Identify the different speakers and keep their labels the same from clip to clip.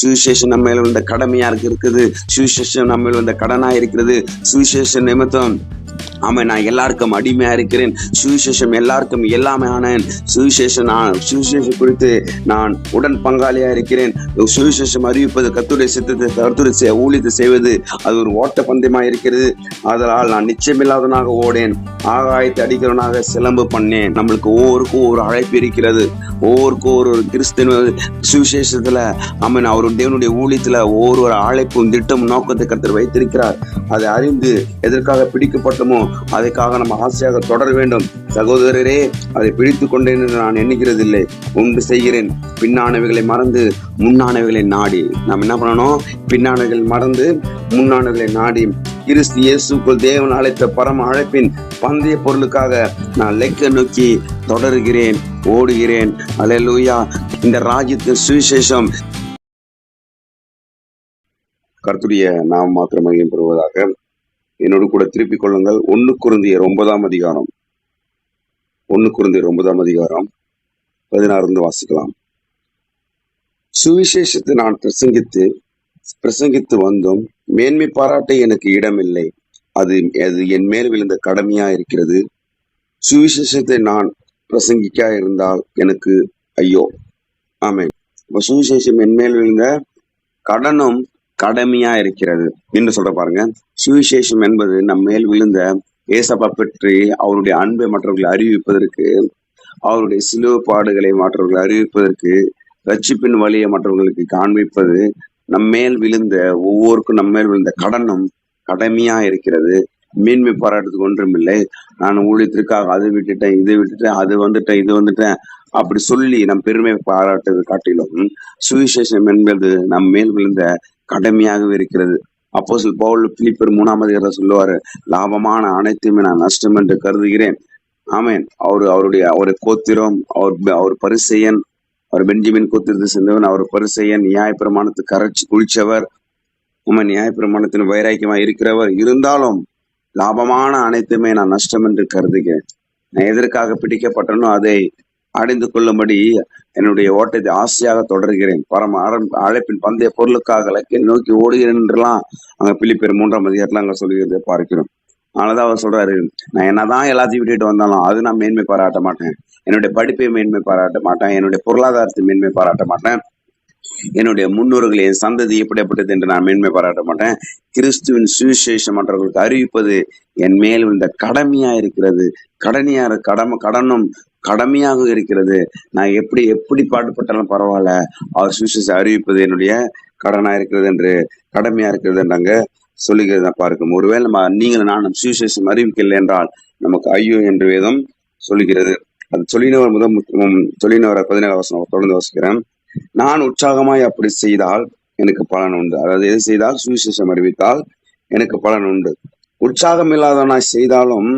Speaker 1: சுவிசேஷம் நம்ம மேல வந்த கடமையா இருக்குது. சுவிசேஷம் நம்ம மேல வந்த கடனா இருக்கிறது சுவிசேஷ நிமித்தம் ஆமாம் நான் எல்லாருக்கும் அடிமையாக இருக்கிறேன். சுவிசேஷம் எல்லாருக்கும் எல்லாமே ஆனேன். சுவிசேஷம் நான் சுவிசேஷம் குறித்து நான் உடன் பங்காளியாக இருக்கிறேன். சுவிசேஷம் அறிவிப்பது கத்துரை சித்தத்தை கத்துரை செய்ய ஊழியத்தை செய்வது அது ஒரு ஓட்ட பந்தயமாக இருக்கிறது. அதனால் நான் நிச்சயமில்லாதவனாக ஓடேன். ஆகாயத்தை அடிக்கிறவனாக சிலம்பு பண்ணேன். நம்மளுக்கு ஒவ்வொருக்கும் ஒரு அழைப்பு இருக்கிறது. ஒவ்வொருக்கும் ஒரு ஒரு கிறிஸ்தவ சுவிசேஷத்துல ஆமாம் அவர் தேவனுடைய ஊழியத்துல ஒவ்வொரு ஒரு அழைப்பும் திட்டம் நோக்கத்தை கருத்து வைத்திருக்கிறார். அதை அறிந்து எதற்காக பிடிக்கப்பட்டோமோ அதற்காக நம்ம ஆசையாக தொடர வேண்டும். சகோதரரே அதை பிடித்து கொண்டேன் என்று நான் எண்ணுகிறதில்லை. உண்டு செய்கிறேன். பின்னானவைகளை மறந்து முன்னானவைகளை நாடி. நாம் என்ன பண்ணணும்? பின்னானவைகள் மறந்து முன்னானவைகளை நாடி கிறிஸ்து இயேசுக்குள் தேவன் அழைத்த பரம அழைப்பின் பந்தய பொருளுக்காக நான் லெக்க நோக்கி தொடருகிறேன் ஓடுகிறேன். அலையலூயா இந்த ராஜ்யத்தின் சுவிசேஷம். கர்த்துடைய நாம் மாத்திரம் மையம் பெறுவதாக என்னோடு கூட திருப்பிக் கொள்ளுங்கள். ஒன்னு குருந்தியர் ஒன்பதாம் அதிகாரம். ஒன்னு குருந்தியர் ஒன்பதாம் அதிகாரம். பதினாறு இருந்து வாசிக்கலாம். சுவிசேஷத்தை நான் பிரசங்கித்து பிரசங்கித்து வந்தும் மேன்மை பாராட்ட எனக்கு இடமில்லை. அது அது என் மேல் விழுந்த கடமையா இருக்கிறது. சுவிசேஷத்தை நான் பிரசங்கிக்கா இருந்தால் எனக்கு ஐயோ ஆமே சுவிசேஷம் என் மேல் விழுந்த கடனும் கடமையா இருக்கிறது. என்று சொல்ற பாருங்க. சுவிசேஷம் என்பது நம் மேல் விழுந்த ஏசப்பா பற்றி அவருடைய அன்பை மற்றவர்களை அறிவிப்பதற்கு அவருடைய சிலுவை பாடுகளை மற்றவர்களை அறிவிப்பதற்கு ரட்சிப்பின் வழியை மற்றவர்களுக்கு காண்பிப்பது நம் மேல் விழுந்த ஒவ்வொருக்கும் நம்மேல் விழுந்த கடனும் கடமையா இருக்கிறது. மேன்மை பாராட்டுறதுக்கு ஒன்றும் இல்லை. நான் ஊழியத்திற்காக அது விட்டுட்டேன் இது விட்டுட்டேன் அது வந்துட்டேன் இது வந்துட்டேன் அப்படி சொல்லி நம் பெருமை பாராட்டுவது காட்டிலும் சுவிசேஷம் என்பது நம் மேல் விழுந்த கடமையாகவே இருக்கிறது. அப்போ சொல் பவுல் பிலிப்பர் மூணாம் அதிகாரம் சொல்லுவாரு லாபமான அனைத்துமே நான் நஷ்டம் என்று கருதுகிறேன். ஆமேன். அவர் அவருடைய அவருடைய கோத்திரம் அவர் அவர் பரிசெயன் அவர் பெஞ்சமின் கூத்திருந்து சேர்ந்தவன் அவர் பரிசெயன் நியாயப்பிரமாணத்துக்கு கரைச்சி குளிச்சவர் நம்ம நியாயப்பிரமாணத்தின் வைராக்கியமா இருக்கிறவர் இருந்தாலும் லாபமான அனைத்துமே நான் நஷ்டம் என்று கருதுகிறேன். நான் எதற்காக பிடிக்கப்பட்டனோ அதை அடைந்து கொள்ளும்படி என்னுடைய ஓட்டத்தை ஆசையாக தொடர்கிறேன். பரம அழைப்பின் பந்தய பொருளுக்காக நோக்கி ஓடுகிறேன் என்றெல்லாம் அங்க பிலிப்பேர் மூன்றாம் அதிகாரத்துல அங்க சொல்லுகிறதை பார்க்கிறோம். அதனாலதான் அவர் சொல்றாரு. நான் என்னதான் எல்லாத்தையும் விட்டுட்டு வந்தாலும் அது நான் மேன்மை பாராட்ட மாட்டேன். என்னுடைய படிப்பை மேன்மை பாராட்ட மாட்டேன். என்னுடைய பொருளாதாரத்தை மேன்மை பாராட்ட மாட்டேன். என்னுடைய முன்னோர்கள் என் சந்ததி எப்படிப்பட்டது என்று நான் மேன்மை பாராட்ட மாட்டேன். கிறிஸ்துவின் சுவிசேஷம் மற்றவர்களுக்கு அறிவிப்பது என் மேல் இந்த கடமையா இருக்கிறது. கடனியா கடமை கடனும் கடமையாக இருக்கிறது. நான் எப்படி எப்படி பாடுபட்டாலும் பரவாயில்ல. அவர் சுவிசேஷம் அறிவிப்பது என்னுடைய கடனா இருக்கிறது என்று கடமையா இருக்கிறது என்றாங்க. சொல்லுகிறத பார்க்கும். ஒருவேளை நம்ம நீங்கள் நானும் சுவிசேஷம் அறிவிக்கலை என்றால் நமக்கு ஐயோ என்று வேதம் சொல்லுகிறது. அது சொல்லினவர் முதல் சொல்லினவர் பதினேழு வசனம் தொடர்ந்து வசிக்கிறேன். நான் உற்சாகமாய் அப்படி செய்தால் எனக்கு பலன் உண்டு. அதாவது எது செய்தால்? சுவிசேஷம் அறிவித்தால் எனக்கு பலன் உண்டு. உற்சாகம் இல்லாதவனாய் செய்தாலும்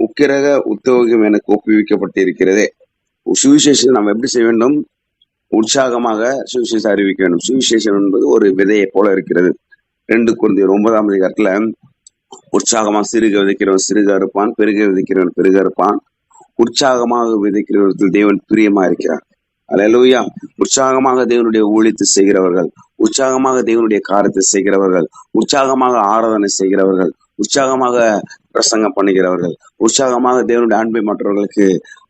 Speaker 1: உக்கிரக உத்தியோகம் எனக்கு ஒப்புவிக்கப்பட்டு இருக்கிறதே சுவிசேஷம் நம்ம எப்படி செய்ய வேண்டும்? உற்சாகமாக சுவிசேஷம் அறிவிக்க வேண்டும். சுவிசேஷம் என்பது ஒரு விதையை போல இருக்கிறது. ரெண்டு குருந்தி ஒன்பதாம் அதிகாரத்துல உற்சாகமா சிறுக விதைக்கிறவன் சிறுக இருப்பான் பெருக விதைக்கிறவன் பெருக இருப்பான் உற்சாகமாக விதைக்கிறவர்கள் தேவன் பிரியமா இருக்கிறார். அலையலூயா உற்சாகமாக தேவனுடைய ஊழித்து செய்கிறவர்கள் உற்சாகமாக தேவனுடைய காரியத்தை செய்கிறவர்கள் உற்சாகமாக ஆராதனை செய்கிறவர்கள் உற்சாகமாக பிரசங்கம் பண்ணுகிறவர்கள் உற்சாகமாக தேவனுடைய அன்பை மற்றவர்களுக்கு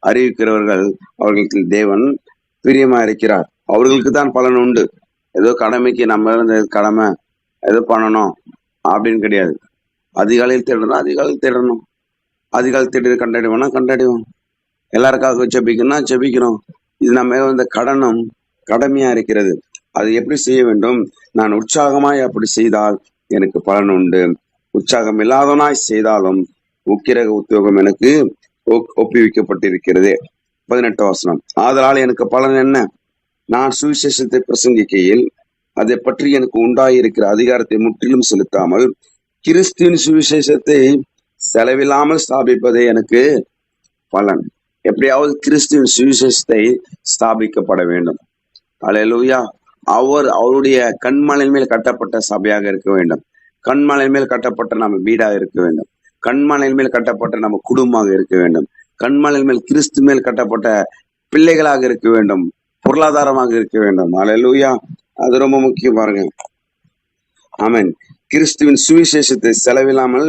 Speaker 1: அறிவிக்கிறவர்கள் அவர்களுக்கு தேவன் பிரியமா இருக்கிறார். அவர்களுக்கு தான் பலன் உண்டு. ஏதோ கடமைக்கு நம்ம இருந்த கடமை எது பண்ணணும்? அப்படின்னு கிடையாது. அதிகாலையில் தேடணும் அதிகாலையில் தேடணும். அதிகாலை தேடி கண்டடைவோம்னா கண்டடைவோம் எல்லாருக்காக ஜெபிக்கணும்னா ஜெபிக்கிறோம் இது நம்ம மேல கடனும் கடமையா இருக்கிறது. அது எப்படி செய்ய வேண்டும்? நான் உற்சாகமாய் அப்படி செய்தால் எனக்கு பலன் உண்டு. உற்சாகம் இல்லாதவனாய் செய்தாலும் உக்கிரக உத்தியோகம் எனக்கு ஒப்- ஒப்புவிக்கப்பட்டிருக்கிறது. பதினெட்டு வசனம். ஆதலால் எனக்கு பலன் என்ன? நான் சுவிசேஷத்தை பிரசங்கிக்கையில் அதை பற்றி எனக்கு உண்டாயிருக்கிற அதிகாரத்தை முற்றிலும் செலுத்தாமல் கிறிஸ்துவின் சுவிசேஷத்தை செலவில்லாமல் ஸ்தாபிப்பதே எனக்கு பலன். எப்படியாவது கிறிஸ்துவின் சுவிசேஷத்தை ஸ்தாபிக்கப்பட வேண்டும். அலையலூயா அவர் அவருடைய கண்மலை மேல் கட்டப்பட்ட சபையாக இருக்க வேண்டும். கண்மலையின் மேல் கட்டப்பட்ட நம்ம வீடாக இருக்க வேண்டும். கண்மலை மேல் கட்டப்பட்ட நம்ம குடும்பமாக இருக்க வேண்டும். கண்மலை மேல் கிறிஸ்து மேல் கட்டப்பட்ட பிள்ளைகளாக இருக்க வேண்டும். பொருளாதாரமாக இருக்க வேண்டும். அலையலூயா அது ரொம்ப முக்கியம் பாருங்க. ஆமென். கிறிஸ்துவின் சுவிசேஷத்தை செலவில்லாமல்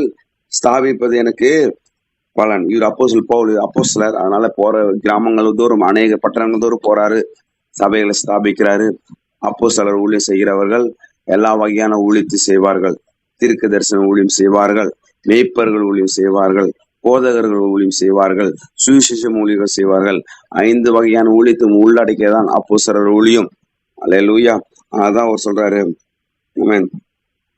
Speaker 1: ஸ்தாபிப்பது எனக்கு பலன். இவர் அப்போசல் பவுல் அப்போசலர் அதனால போற கிராமங்கள் தோறும் அநேக பட்டணங்கள் தோறும் போறாரு. சபைகளை ஸ்தாபிக்கிறாரு. அப்போஸ்தலர் ஊழியம் செய்கிறவர்கள் எல்லா வகையான ஊழியத்தை செய்வார்கள். திருக்கு தரிசன ஊழியம் செய்வார்கள். மேய்ப்பர்கள் ஊழியம் செய்வார்கள். போதகர்கள் ஊழியம் செய்வார்கள். சுவிசேஷம் ஊழியர்கள் செய்வார்கள். ஐந்து வகையான ஊழித்தும் உள்ளடக்கியதான் அப்போஸ்தலர் ஊழியம். அல்லேலூயா. அதான் அவர் சொல்றாரு.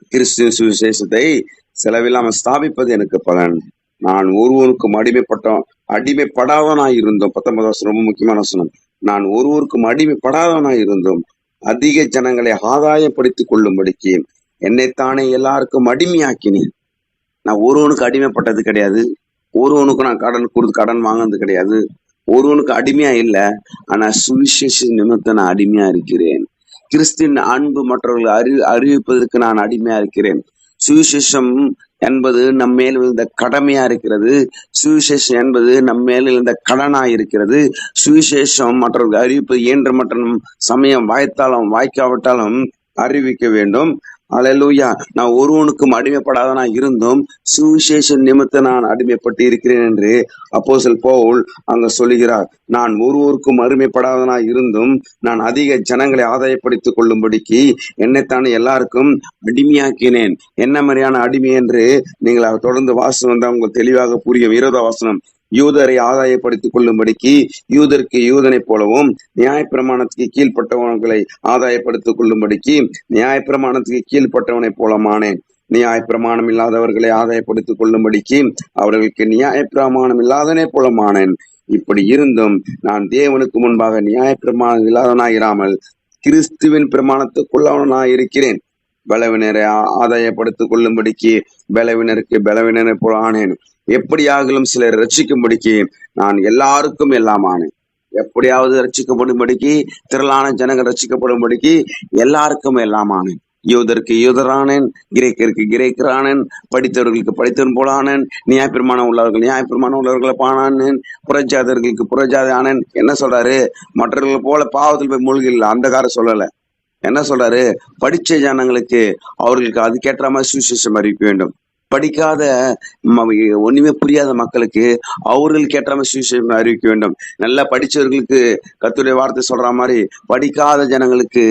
Speaker 1: கிறிஸ்துவ சுவிசேஷத்தை செலவில்லாமல் ஸ்தாபிப்பது எனக்கு பலன். நான் ஒருவனுக்கும் அடிமைப்பட்டோம் அடிமைப்படாதவனாய் இருந்தோம். பத்தொன்பது வருஷம் ரொம்ப முக்கியமான வசனம். நான் ஒருவருக்கும் அடிமைப்படாதவனாய் இருந்தோம். அதிக ஜனங்களை ஆதாயப்படுத்திக் கொள்ளும்படிக்கு என்னைத்தானே எல்லாருக்கும் அடிமையாக்கினேன். நான் ஒருவனுக்கு அடிமைப்பட்டது கிடையாது. ஒருவனுக்கு நான் கடன் கொடுத்து கடன் வாங்கினது கிடையாது. ஒருவனுக்கு அடிமையா இல்லை. ஆனா சுவிசேஷ நிமித்தம் நான் அடிமையா இருக்கிறேன். கிறிஸ்தின் அன்பு மற்றவர்கள் அறி அறிவிப்பதற்கு நான் அடிமையா இருக்கிறேன். சுவிசேஷம் என்பது நம் மேல் விழுந்த கடமையா இருக்கிறது. சுவிசேஷம் என்பது நம் மேல் விழுந்த கடனா இருக்கிறது. சுவிசேஷம் மற்றவர்கள் அறிவிப்பது இயன்ற மற்றும் சமயம் வாய்த்தாலும் வாய்க்காவிட்டாலும் அறிவிக்க வேண்டும். அல்லேலூயா நான் ஒருவனுக்கும் அடிமைப்படாதனா இருந்தும் சுவிசேஷ நிமித்த நான் அடிமைப்பட்டு இருக்கிறேன் என்று அப்போசல் பவுல் அங்க சொல்லுகிறார். நான் ஒருவருக்கும் அருமைப்படாதனா இருந்தும் நான் அதிக ஜனங்களை ஆதாயப்படுத்திக் கொள்ளும்படிக்கு என்னைத்தானே எல்லாருக்கும் அடிமையாக்கினேன். என்ன மாதிரியான அடிமை என்று நீங்கள் தொடர்ந்து வாசனம் தான் உங்களுக்கு தெளிவாக புரியும். விரோத வாசனம். யூதரை ஆதாயப்படுத்திக் கொள்ளும்படிக்கு யூதருக்கு யூதனைப் போலவும் நியாயப்பிரமாணத்துக்கு கீழ்ப்பட்டவர்களை ஆதாயப்படுத்திக் கொள்ளும்படிக்கு நியாயப்பிரமாணத்துக்கு கீழ்ப்பட்டவனைப் போலமானேன் நியாயப்பிரமாணம் இல்லாதவர்களை ஆதாயப்படுத்திக் கொள்ளும்படிக்கு அவர்களுக்கு நியாயப்பிரமாணம் இல்லாதனே போலமானேன். இப்படி இருந்தும் நான் தேவனுக்கு முன்பாக நியாயப்பிரமாணம் இல்லாதவனாயிராமல் கிறிஸ்துவின் பிரமாணத்துக்குள்ளவனாய் இருக்கிறேன் பலவினரை ஆதாயப்படுத்திக் கொள்ளும்படிக்கு பலவினருக்கு பலவினரை போல ஆனேன். எப்படியாகலும் சிலர் ரட்சிக்கும்படிக்கு நான் எல்லாருக்கும் எல்லாம் ஆனேன். எப்படியாவது ரட்சிக்கப்படும்படிக்கு திரளான ஜனங்கள் ரட்சிக்கப்படும்படிக்கு எல்லாருக்கும் எல்லாம் ஆனேன். யூதருக்கு யூதரானேன் கிரேக்கருக்கு கிரேக்கரானேன் படித்தவர்களுக்கு படித்தவன் போலானேன் நியாயப்பிரமாணம் உள்ளவர்கள் நியாயப்பிரமாணம் உள்ளவர்களை பானானேன் புறஜாதர்களுக்கு புறஜாதி ஆனேன். என்ன சொல்றாரு? மற்றவர்கள் போல பாவத்தில் போய் மூழ்கில்லை அந்த கார சொல்லல. என்ன சொல்றாரு? படிச்ச ஜனங்களுக்கு அவர்களுக்கு அதுக்கேற்ற மாதிரி சுவிசேஷம் அறிவிக்க வேண்டும். படிக்காத ஒன்றுமே ஒண்ணுமே புரியாத மக்களுக்கு அவர்களுக்கு ஏற்ற சுவிசேஷம் அறிவிக்க வேண்டும். நல்லா படிச்சவர்களுக்கு கத்துடைய வார்த்தை சொல்ற மாதிரி படிக்காத ஜனங்களுக்கு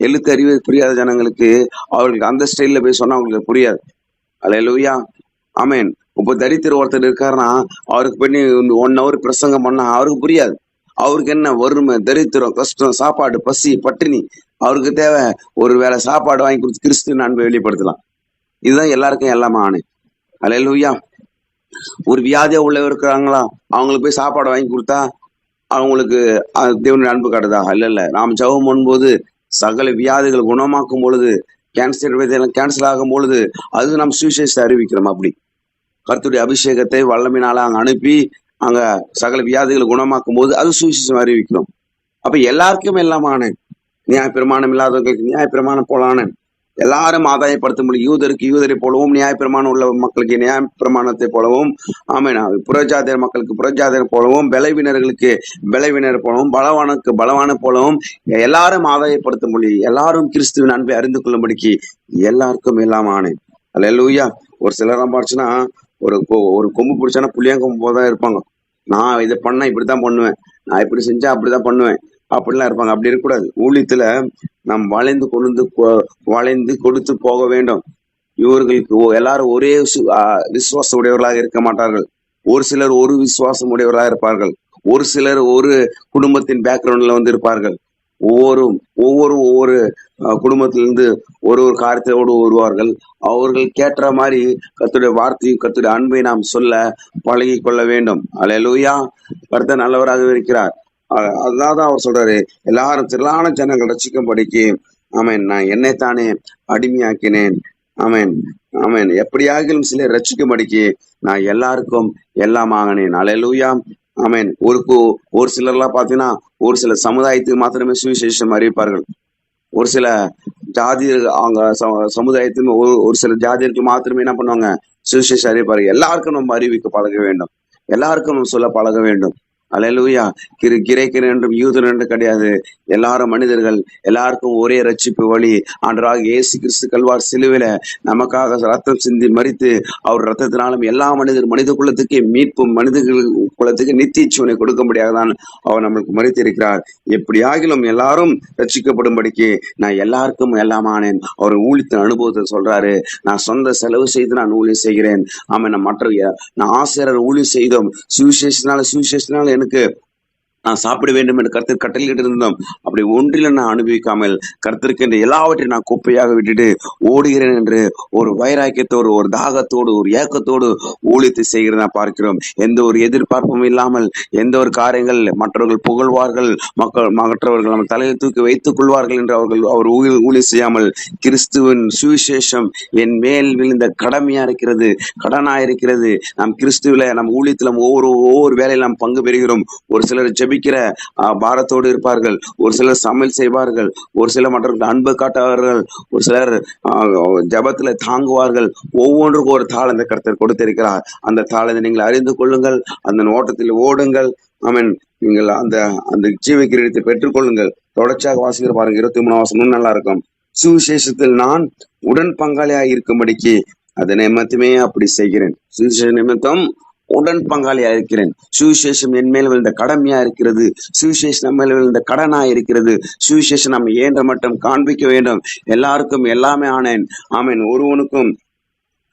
Speaker 1: எழுத்து அறிவு புரியாத ஜனங்களுக்கு அவர்களுக்கு அந்த ஸ்டைல்ல போய் சொன்னால் அவங்களுக்கு புரியாது. அல்லேலூயா ஆமேன் இப்போ தரித்திர ஒருத்தர் இருக்காருன்னா அவருக்கு பண்ணி ஒன் ஹவர் பிரசங்கம் பண்ணா அவருக்கு புரியாது. அவருக்கு என்ன வறுமை தரித்திரம் கஷ்டம் சாப்பாடு பசி பட்டினி அவருக்கு தேவை ஒரு வேளை சாப்பாடு வாங்கி கொடுத்து கிறிஸ்து அன்பை வெளிப்படுத்தலாம். இதுதான் எல்லாருக்கும் எல்லாமே ஆணை. அல்லேலூயா ஒரு வியாதியா உள்ள இருக்கிறாங்களா? அவங்களுக்கு போய் சாப்பாடு வாங்கி கொடுத்தா அவங்களுக்கு தேவனுடைய அன்பு காட்டுதா? இல்ல இல்ல. நாம் ஜபம் பண்ணும்போது சகல வியாதிகள் குணமாக்கும் பொழுது கேன்சர் விதையெல்லாம் கேன்சல் ஆகும் பொழுது அது நாம் சுவிசேஷத்தை அறிவிக்கிறோம் அப்படி. கருத்துடைய அபிஷேகத்தை வல்லமினால அங்க அனுப்பி அங்க சகல வியாதிகளை குணமாக்கும் போது அது சுவிசேஷம் அறிவிக்கிறோம். அப்ப எல்லாருக்கும் எல்லாமான நியாய பிரமாணம் இல்லாதவங்களுக்கு நியாய பிரமாணம் போலான எல்லாரும் ஆதாயப்படுத்த முடியும். யூதருக்கு யூதரை போலவும் நியாயப்பிரமாணம் உள்ள மக்களுக்கு நியாய பிரமாணத்தை போலவும் ஆமென். புறஜாதியர் மக்களுக்கு புறஜாதியர் போலவும் பலவினர்களுக்கு பலவினர் போலவும் பலவானுக்கு பலவான போலவும் எல்லாரும் ஆதாயப்படுத்த முடியும். எல்லாரும் கிறிஸ்துவின் அன்பை அறிந்து கொள்ளும்படிக்கு எல்லாருக்கும் எல்லாம் ஆனேன் அல்லேலூயா ஒரு சிலர் பார்த்துன்னா ஒரு கொ- ஒரு கொம்பு பிடிச்சானா புளியாங்கொம்பு போல தான் இருப்பாங்க. நான் இதை பண்ணா இப்படித்தான் பண்ணுவேன். நான் இப்படி செஞ்சா அப்படிதான் பண்ணுவேன். அப்படிலாம் இருப்பாங்க. அப்படி இருக்கக்கூடாது. ஊழியத்துல நாம் வளைந்து கொண்டு வளைந்து கொடுத்து போக வேண்டும். இவர்களுக்கு எல்லாரும் ஒரே விசுவாசம் விசுவாச உடையவர்களாக இருக்க மாட்டார்கள். ஒரு சிலர் ஒரு விசுவாசம் உடையவர்களாக இருப்பார்கள். ஒரு சிலர் ஒரு குடும்பத்தின் பேக்ரவுண்ட்ல வந்து இருப்பார்கள். ஒவ்வொரு ஒவ்வொரு ஒவ்வொரு குடும்பத்திலிருந்து ஒரு ஒரு காரியத்தோடு வருவார்கள். அவர்கள் கேட்ட மாதிரி கத்துடைய வார்த்தையும் கத்துடைய அன்பை நாம் சொல்ல பழகி கொள்ள வேண்டும். அலையலூயா கருத்த நல்லவராக இருக்கிறார். அஹ், அதனால தான் அவர் சொல்றாரு. எல்லாரும் திரளான ஜனங்கள் ரசிக்கும்படிக்கு ஆமேன் நான் என்னைத்தானே அடிமையாக்கினேன். ஆமேன் ஆமேன். எப்படியாகிலும் சிலர் ரசிக்கும்படிக்கு நான் எல்லாருக்கும் எல்லாம் ஆகினேன். அலையலூயாம் ஆமேன். ஒரு ஒரு சிலர்லாம் பார்த்தீங்கன்னா ஒரு சில சமுதாயத்துக்கு மாத்திரமே சுவிசேஷம் அறிவிப்பார்கள். ஒரு சில ஜாதி அவங்க சமுதாயத்துக்கு ஒரு ஒரு சில ஜாதியருக்கு மாத்திரமே என்ன பண்ணுவாங்க? சுவிசேஷம் அறிவிப்பார்கள். எல்லாருக்கும் நம்ம அறிவிக்க பழக வேண்டும். எல்லாருக்கும் நம்ம சொல்ல பழக வேண்டும். அலையலூயா. கிரு கிரேக்கன் என்றும் யூதன் என்று கிடையாது. எல்லாரும் மனிதர்கள் எல்லாருக்கும் ஒரே ரட்சிப்பு வழி. ஆண்டராக இயேசு கிறிஸ்து கல்வார் சிலுவில நமக்காக ரத்தம் சிந்தி மறித்து அவர் ரத்தத்தினாலும் எல்லா மனிதர் மனித குலத்துக்கு மீட்பும் மனித குலத்துக்கு நித்திய ஜீவனை கொடுக்கும்படியாக தான் அவர் நம்மளுக்கு மறித்திருக்கிறார் எப்படியாகிலும் எல்லாரும் ரட்சிக்கப்படும்படிக்கு நான் எல்லாருக்கும் எல்லாமானேன் அவர் ஊழியத்தின் அனுபவத்தை சொல்றாரு. நான் சொந்த செலவு செய்து நான் ஊழியம் செய்கிறேன். ஆமாம் நான் மற்ற நான் ஆசிரியர் ஊழியம் செய்தோம். சுவிசேஷனால சுவிசேஷனால எனக்கு que நான் சாப்பிட வேண்டும் என்று கருத்து கட்டளையிட்டிருந்தோம் அப்படி ஒன்றில் நான் அனுபவிக்காமல் கருத்திருக்கின்ற எல்லாவற்றையும் நான் குப்பையாக விட்டுட்டு ஓடுகிறேன் என்று ஒரு வைராக்கியத்தோடு ஒரு தாகத்தோடு ஒரு ஏக்கத்தோடு ஊழியத்தை செய்கிறதா பார்க்கிறோம். எந்த ஒரு எதிர்பார்ப்பும் இல்லாமல் எந்த ஒரு காரியங்கள் மற்றவர்கள் புகழ்வார்கள் மக்கள் மற்றவர்கள் நம்ம தலையில் தூக்கி வைத்துக் கொள்வார்கள் என்று அவர்கள் அவர் ஊழி ஊழியம் செய்யாமல் கிறிஸ்துவின் சுவிசேஷம் என் மேல் விழுந்த கடமையா இருக்கிறது கடனா இருக்கிறது. நாம் கிறிஸ்துவில நம் ஊழியத்தில் ஒவ்வொரு ஒவ்வொரு வேலையில் நாம் பங்கு பெறுகிறோம். ஒரு சிலர் ஜபிக்கிற பாரத்தோடு இருப்பார்கள். ஒரு சிலர் சமையல் செய்வார்கள். ஒரு சிலர் மற்றவர்கள் அன்பு காட்டுவார்கள் ஒரு சிலர் ஜபத்தில் தாங்குவார்கள். ஒவ்வொன்றுக்கும் ஒரு தாளந்த கருத்தர் கொடுத்திருக்கிறார். அந்த தாளத்தை நீங்கள் அறிந்து கொள்ளுங்கள். அந்த ஓட்டத்தில் ஓடுங்கள். ஆமென். நீங்கள் அந்த அந்த ஜீவ கிரீடத்தை பெற்றுக்கொள்ளுங்கள். தொடர்ச்சியாக வாசிக்கிற பாருங்க. இருபத்தி மூணு வாசமும் நல்லா இருக்கும் சுவிசேஷத்தில் நான் உடன் பங்காளியாக இருக்கும்படிக்கு அது நிமித்தமே அப்படி செய்கிறேன். சுவிசேஷ நிமித்தம் உடன் பங்காளியா இருக்கிறேன் சுவிசேஷம் என் மேல் விழுந்த கடமையா இருக்கிறது. சுவிசேஷம் நம்ம மேல் விழுந்த கடனா இருக்கிறது. சுவிசேஷம் நம்ம ஏன்ற மட்டும் காண்பிக்க வேண்டும். எல்லாருக்கும் எல்லாமே ஆனேன். ஆமேன். ஒருவனுக்கும்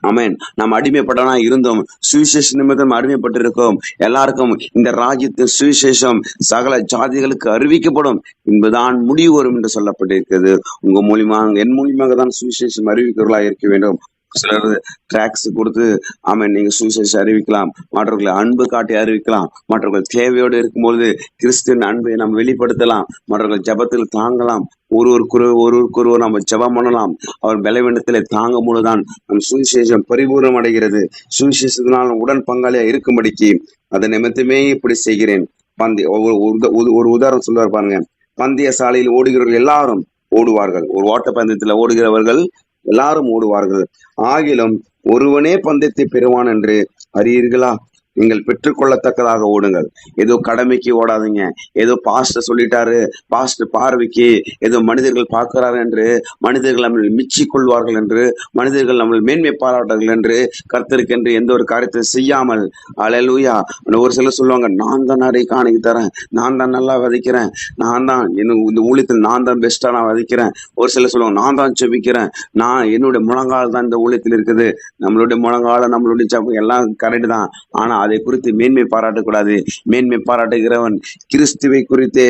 Speaker 1: ஆமேன். நாம் அடிமைப்பட்டனா இருந்தோம். சுவிசேஷ நிமித்தம் அடிமைப்பட்டிருக்கோம். எல்லாருக்கும் இந்த ராஜ்யத்தின் சுவிசேஷம் சகல ஜாதிகளுக்கு அறிவிக்கப்படும் என்பதுதான் முடிவு வரும் என்று சொல்லப்பட்டிருக்கிறது. உங்க மூலியமாக என் மூலியமாக தான் சுவிசேஷம் அறிவிக்கிறவர்களா இருக்க வேண்டும். சிலர் டிராக்ஸ் கொடுத்து ஆமாம் நீங்கள் சூசைஸ் அறிவிக்கலாம். மற்றவர்களை அன்பு காட்டி அறிவிக்கலாம். மற்றவர்கள் தேவையோடு இருக்கும்பொழுது கிறிஸ்துவின் அன்பை நாம் வெளிப்படுத்தலாம். மற்றவர்கள் ஜெபத்தில் தாங்கலாம். ஒருவருக்குரு ஒருவருக்கொருவர் நம்ம ஜெபம் பண்ணலாம். அவர் பலவீனத்தில் தாங்கும் பொழுதுதான் நம் சுவிசேஷம் பரிபூர்ணம் அடைகிறது. சுவிசேஷத்தினால் உடன் பங்காளியா இருக்கும்படிக்கு அதை நிமித்தமே இப்படி செய்கிறேன். பந்தி ஒரு ஒரு உதாரணம் சொல்லுவார் பாருங்க. பந்தய சாலையில் ஓடுகிறவர்கள் எல்லாரும் ஓடுவார்கள். ஒரு ஓட்ட பந்தயத்தில் ஓடுகிறவர்கள் எல்லாரும் ஓடுவார்கள். ஆகிலும் ஒருவனே பந்தயத்தை பெறுவான் என்று அறியீர்களா? நீங்கள் பெற்றுக்கொள்ளத்தக்கதாக ஓடுங்கள். ஏதோ கடமைக்கு ஓடாதீங்க. ஏதோ பாஸ்டர் சொல்லிட்டாரு. பாஸ்டர் பார்வைக்கு ஏதோ மனிதர்கள் பார்க்கிறார் என்று மனிதர்கள் நம்மளை மிச்சி கொள்வார்கள் என்று மனிதர்கள் நம்மளை மேன்மை பாராட்டார்கள் என்று கர்த்தருக்கென்று எந்த ஒரு காரியத்தை செய்யாமல். அலையலூயா ஒரு சிலர் சொல்லுவாங்க நான் தான் நிறைய காணிக்கு தரேன். நான் தான் நல்லா விதைக்கிறேன். நான் தான் எனக்கு இந்த ஊழியத்தில் நான் தான் பெஸ்டா நான் விதைக்கிறேன். ஒரு சிலர் சொல்லுவாங்க நான் தான் செபிக்கிறேன் நான் என்னுடைய முழங்கால் தான் இந்த ஊழியத்தில் இருக்குது. நம்மளுடைய முழங்கால நம்மளுடைய எல்லாம் கரெக்டு தான். ஆனா அதை குறித்து மேன்மை பாராட்டக்கூடாது. மேன்மை பாராட்டுகிறவன் கிறிஸ்துவை குறித்தே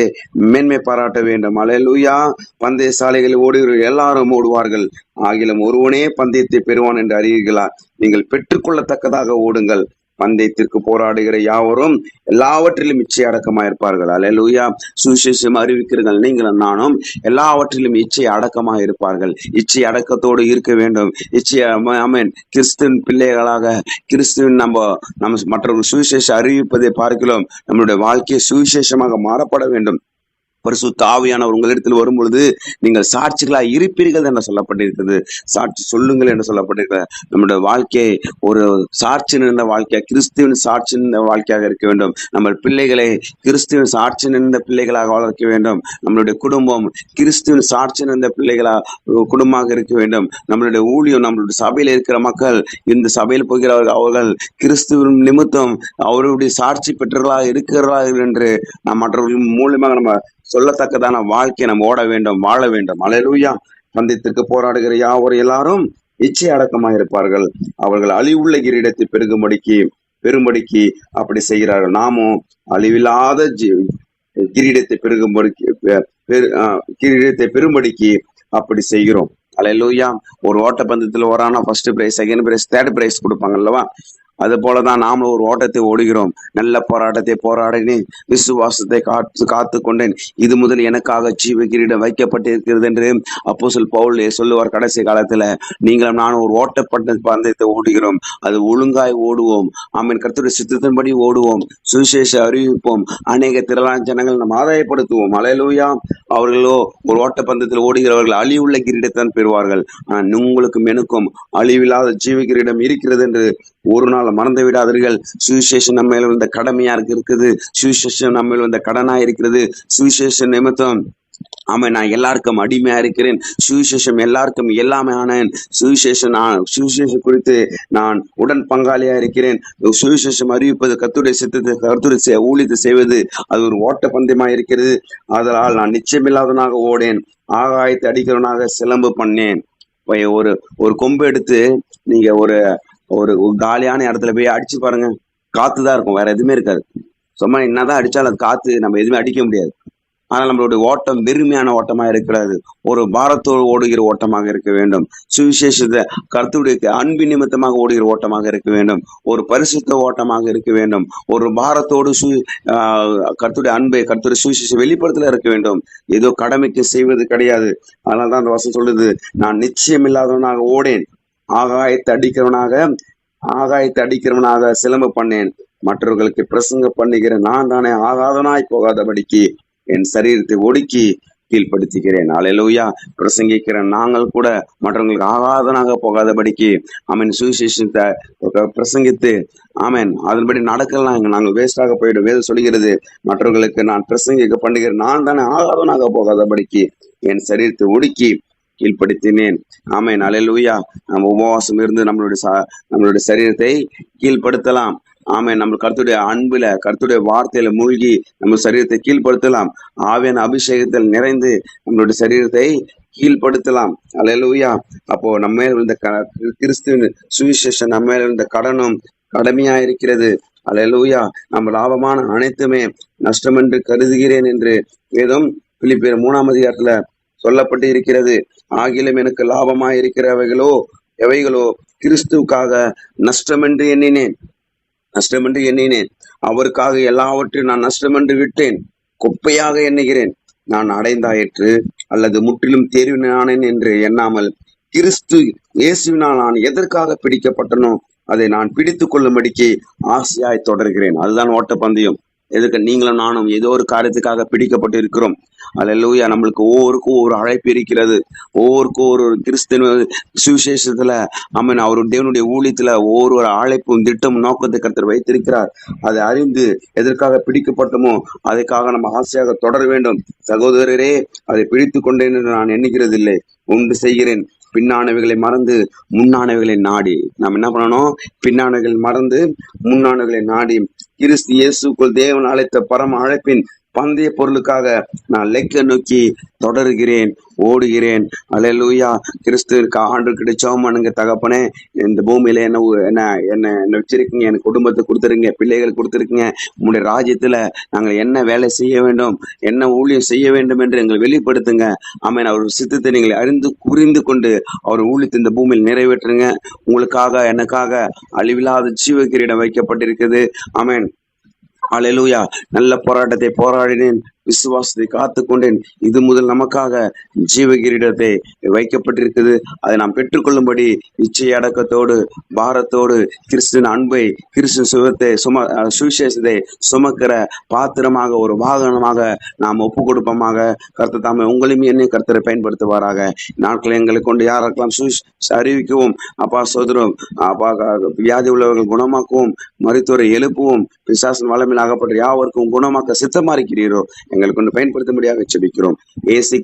Speaker 1: மேன்மை பாராட்ட வேண்டும். அலையலூயா. பந்தய சாலைகளில் ஓடுகிற எல்லாரும் ஓடுவார்கள். ஆகிலும் ஒருவனே பந்தயத்தை பெறுவான் என்று அறிவீர்களா? நீங்கள் பெற்றுக்கொள்ளத்தக்கதாக ஓடுங்கள். பந்தயத்திற்கு போராடுகிற யாவரும் எல்லாவற்றிலும் இச்சை அடக்கமாயிருப்பார்கள் அலையலூயா சுவிசேஷம் அறிவிக்கிறீர்கள். நீங்களும் நானும் எல்லாவற்றிலும் இச்சை அடக்கமாக இருப்பார்கள். இச்சை அடக்கத்தோடு இருக்க வேண்டும். இச்சை அமேன் கிறிஸ்துவின் பிள்ளைகளாக கிறிஸ்துவின் நம்ம நம்ம மற்றவர்கள் சுவிசேஷம் அறிவிப்பதை பார்க்கிறோம். நம்மளுடைய வாழ்க்கையை சுவிசேஷமாக மாறப்பட வேண்டும். பரிசு தாவியானவர் உங்களிடத்தில் வரும் பொழுது நீங்கள் சாட்சிகளாக இருப்பீர்கள் என்று சொல்லப்பட்டிருக்கிறது. சாட்சி சொல்லுங்கள் என்று சொல்லப்பட்டிருக்கிறது. நம்முடைய வாழ்க்கை ஒரு சாட்சி நின்ற வாழ்க்கையாக கிறிஸ்துவின் சாட்சி நிறைந்த வாழ்க்கையாக இருக்க வேண்டும். நம்ம பிள்ளைகளை கிறிஸ்துவின் சாட்சி நிறைந்த பிள்ளைகளாக வளர்க்க வேண்டும். நம்மளுடைய குடும்பம் கிறிஸ்துவின் சாட்சி நின்ற பிள்ளைகளா குடும்பமாக இருக்க வேண்டும். நம்மளுடைய ஊழியம் நம்மளுடைய சபையில் இருக்கிற மக்கள் இந்த சபையில் போகிறவர்கள் அவர்கள் கிறிஸ்துவின் நிமித்தம் அவருடைய சாட்சி பெற்றவர்களாக இருக்கிறார்கள் என்று நாம் மற்றவர்கள் மூலியமாக நம்ம சொல்லத்தக்கதான வாழ்க்கையை நம்ம ஓட வேண்டும் வாழ வேண்டும். அலையலூயா. பந்தயத்திற்கு போராடுகிற யாவர் எல்லாரும் இச்சை அடக்கமாக இருப்பார்கள். அவர்கள் அழிவுள்ள கிரீடத்தை பெருகும்படிக்கு பெரும்படிக்கு அப்படி செய்கிறார்கள். நாமும் அழிவில்லாத கிரீடத்தை பெருகும்படிக்கு பெ- பெரு- கிரீடத்தை பெரும்படிக்கு அப்படி செய்கிறோம். அலையலூயா. ஒரு ஓட்டப்பந்தயத்தில் ஓரானா first prize second prize third prize கொடுப்பாங்க அல்லவா? அது போலதான் நாமளும் ஒரு ஓட்டத்தை ஓடுகிறோம். நல்ல போராட்டத்தை போராடினேன். விசுவாசத்தை காத்து காத்து கொண்டேன். இது முதல் எனக்காக ஜீவ கிரீடம் வைக்கப்பட்டிருக்கிறது என்று அப்போஸ்தலன் பவுல் சொல்லுவார் கடைசி காலத்துல. நீங்களும் நானும் ஒரு ஓட்டப்பட்ட பந்தயத்தை ஓடுகிறோம். அது ஒழுங்காய் ஓடுவோம். ஆமீன். கருத்துடைய சித்தத்தின்படி ஓடுவோம். சுவிசேஷ அறிவிப்போம். அநேக திரளான ஜனங்கள் நாம் ஆதாயப்படுத்துவோம். அலையலூயா. அவர்களோ ஒரு ஓட்டப்பந்தயத்தில் ஓடுகிறவர்கள் அழிவுள்ள கிரீடத்தான் பெறுவார்கள். ஆனால் உங்களுக்கும் எனக்கும் அழிவில்லாத ஜீவ கிரீடம் இருக்கிறது என்று ஒரு நாள் சொல்ல மறந்து விடாதீர்கள். சுவிசேஷம் நம்ம மேல வந்த கடமையா இருக்கு இருக்குது. சுவிசேஷம் நம்ம வந்த கடனா இருக்கிறது. சுவிசேஷன் நிமித்தம் ஆமா நான் எல்லாருக்கும் அடிமையா இருக்கிறேன். சுவிசேஷம் எல்லாருக்கும் எல்லாமே ஆனேன். சுவிசேஷம் நான் சுவிசேஷம் குறித்து நான் உடன் பங்காளியா இருக்கிறேன். சுவிசேஷம் அறிவிப்பது கத்துடைய சித்தத்தை கத்துடைய ஊழித்து செய்வது அது ஒரு ஓட்ட பந்தயமா இருக்கிறது. அதனால் நான் நிச்சயமில்லாதவனாக ஓடேன். ஆகாயத்தை அடிக்கிறவனாக சிலம்பு பண்ணேன். ஒரு ஒரு கொம்பு எடுத்து நீங்க ஒரு ஒரு காலியான இடத்துல போய் அடிச்சு பாருங்க. காத்து தான் இருக்கும். வேற எதுவுமே இருக்காது. சும்மா என்னதான் அடிச்சாலும் அது காத்து நம்ம எதுவுமே அடிக்க முடியாது. ஆனால் நம்மளுடைய ஓட்டம் வெறுமையான ஓட்டமாக இருக்கிறது. ஒரு பாரத்தோடு ஓடுகிற ஓட்டமாக இருக்க வேண்டும். சுவிசேஷத்தை கருத்துடைய அன்பு நிமித்தமாக ஓடுகிற ஓட்டமாக இருக்க வேண்டும். ஒரு பரிசுத்த ஓட்டமாக இருக்க வேண்டும். ஒரு பாரத்தோடு சு கருத்துடைய அன்பை கருத்துடைய சுவிசேஷ வெளிப்படத்தில் இருக்க வேண்டும். ஏதோ கடமைக்கு செய்வது கிடையாது. அதனால தான் அந்த வசம் சொல்லுது நான் நிச்சயம் இல்லாதவனாக ஓடேன். ஆகாயத்தை அடிக்கிறவனாக ஆகாயத்தை அடிக்கிறவனாக சிலம்பு பண்ணேன். மற்றவர்களுக்கு பிரசங்க பண்ணுகிற நான் தானே ஆகாதனாய் போகாதபடிக்கு என் சரீரத்தை ஒடுக்கி கீழ்படுத்துகிறேன் அலையலூயா பிரசங்கிக்கிற நாங்கள் கூட மற்றவங்களுக்கு ஆகாதனாக போகாதபடிக்கு அவன் சுவிசேஷத்தை பிரசங்கித்து ஆமேன். அதன்படி நடக்கலாம் நாங்கள் வேஸ்டாக போயிடும். வேதம் சொல்கிறது மற்றவர்களுக்கு நான் பிரசங்கிக்க பண்ணுகிறேன் நான் தானே ஆகாதனாக போகாதபடிக்கு என் சரீரத்தை ஒடுக்கி கீழ்ப்படுத்தினேன். ஆமேன். அலையலூயா நம்ம உபவாசம் இருந்து நம்மளுடைய நம்மளுடைய சரீரத்தை கீழ்ப்படுத்தலாம். ஆமே நம்ம கருத்துடைய அன்புல கருத்துடைய வார்த்தையில மூழ்கி நம்ம சரீரத்தை கீழ்ப்படுத்தலாம். ஆவியான அபிஷேகத்தில் நிறைந்து நம்மளுடைய சரீரத்தை கீழ்ப்படுத்தலாம். அலையலூயா அப்போ நம்ம மேல இருந்த கிறிஸ்துவின் சுவிசேஷம் நம்ம மேல இருந்த கடனும் கடமையா இருக்கிறது அலையலூயா நம்ம லாபமான அனைத்துமே நஷ்டம் என்று கருதுகிறேன் என்று ஏதும் பிலிப்பியர் மூணாம் அதிகாரத்துல சொல்லப்பட்டு இருக்கிறது ஆகிலும் எனக்கு லாபமாய் இருக்கிறவைகளோ எவைகளோ கிறிஸ்துவுக்காக நஷ்டமென்று எண்ணினேன். நஷ்டமென்று எண்ணினேன். அவருக்காக எல்லாவற்றையும் நான் நஷ்டமென்று விட்டேன். குப்பையாக எண்ணுகிறேன். நான் அடைந்தாயிற்று அல்லது முற்றிலும் தேர்வினானேன் என்று எண்ணாமல் கிறிஸ்து இயேசுவினால் நான் எதற்காக பிடிக்கப்பட்டனோ அதை நான் பிடித்து கொள்ளும்படிக்கு ஆசையாய் தொடர்கிறேன். அதுதான் ஓட்டப்பந்தயம். எதுக்கு நீங்களும் நானும் ஏதோ ஒரு காரியத்துக்காக பிடிக்கப்பட்டு இருக்கிறோம் அல்லூயா நம்மளுக்கு ஒவ்வொருக்கும் ஒவ்வொரு அழைப்பு இருக்கிறது. ஒவ்வொருக்கும் ஒரு கிறிஸ்தவ சுவிசேஷத்துல அம்மன் அவர் தேவனுடைய ஊழியத்துல ஒவ்வொரு ஒரு அழைப்பும் திட்டம் நோக்கத்தை கருத்து வைத்திருக்கிறார். அதை அறிந்து எதற்காக பிடிக்கப்பட்டமோ அதுக்காக நம்ம ஆசையாக தொடர வேண்டும். சகோதரரே அதை பிடித்து கொண்டேன் என்று நான் எண்ணுகிறது இல்லை உண்டு செய்கிறேன். பின்னானவைகளை மறந்து முன்னானவைகளை நாடி. நாம் என்ன பண்ணணும்? பின்னானவைகள் மறந்து முன்னானவைகளை நாடி. கிறிஸ்து இயேசுக்குள் தேவன் அழைத்த பரம அழைப்பின் பந்தய பொருளுக்காக நான் லெக்க நோக்கி தொடருகிறேன் ஓடுகிறேன். அலையலூயா கிறிஸ்துவிற்கு ஆண்டு கிடைச்சோம் அனுங்க தகப்பனே. இந்த பூமியில என்ன என்ன என்ன என்ன வச்சிருக்கீங்க? என் குடும்பத்தை கொடுத்துருங்க பிள்ளைகள் கொடுத்துருக்கீங்க. உங்களுடைய ராஜ்யத்துல நாங்கள் என்ன வேலை செய்ய வேண்டும் என்ன ஊழியம் செய்ய வேண்டும் என்று எங்களை வெளிப்படுத்துங்க. ஆமேன். அவர் சித்தத்தை நீங்கள் அறிந்து புரிந்து கொண்டு அவர் ஊழியத்தை இந்த பூமியில் நிறைவேற்றுங்க. உங்களுக்காக எனக்காக அழிவில்லாத ஜீவகிரீடம் வைக்கப்பட்டிருக்குது ஆமேன். அலையலூயா நல்ல போராட்டத்தை போராடினேன். விசுவாசத்தை காத்து கொண்டேன் இது முதல் நமக்காக ஜீவ கிரீடத்தை வைக்கப்பட்டிருக்குது அதை நாம் பெற்றுக்கொள்ளும்படி இச்சை அடக்கத்தோடு பாரத்தோடு கிறிஸ்துவின் அன்பை கிறிஸ்து சுகத்தை சும சுவிசேஷத்தை சுமக்கிற பாத்திரமாக ஒரு வாகனமாக நாம் ஒப்பு கொடுப்போமாக கருத்து தாமே உங்களையும் என்னை கருத்தரை பயன்படுத்துவாராக. நாட்களை எங்களை கொண்டு யாருக்கெல்லாம் சுவிஸ் அறிவிக்கவும் அப்பா சோதரும் அப்பா வியாதி உள்ளவர்கள் குணமாக்கவும் மருத்துவரை எழுப்புவோம் பிசாசன் வளமையில் ஆகப்பட்ட யாவருக்கும் குணமாக்க சித்தமா இருக்கிறீரோ எங்களுக்கு கொண்டு பயன்படுத்த முடியாத செபிக்கிறோம் ஏசி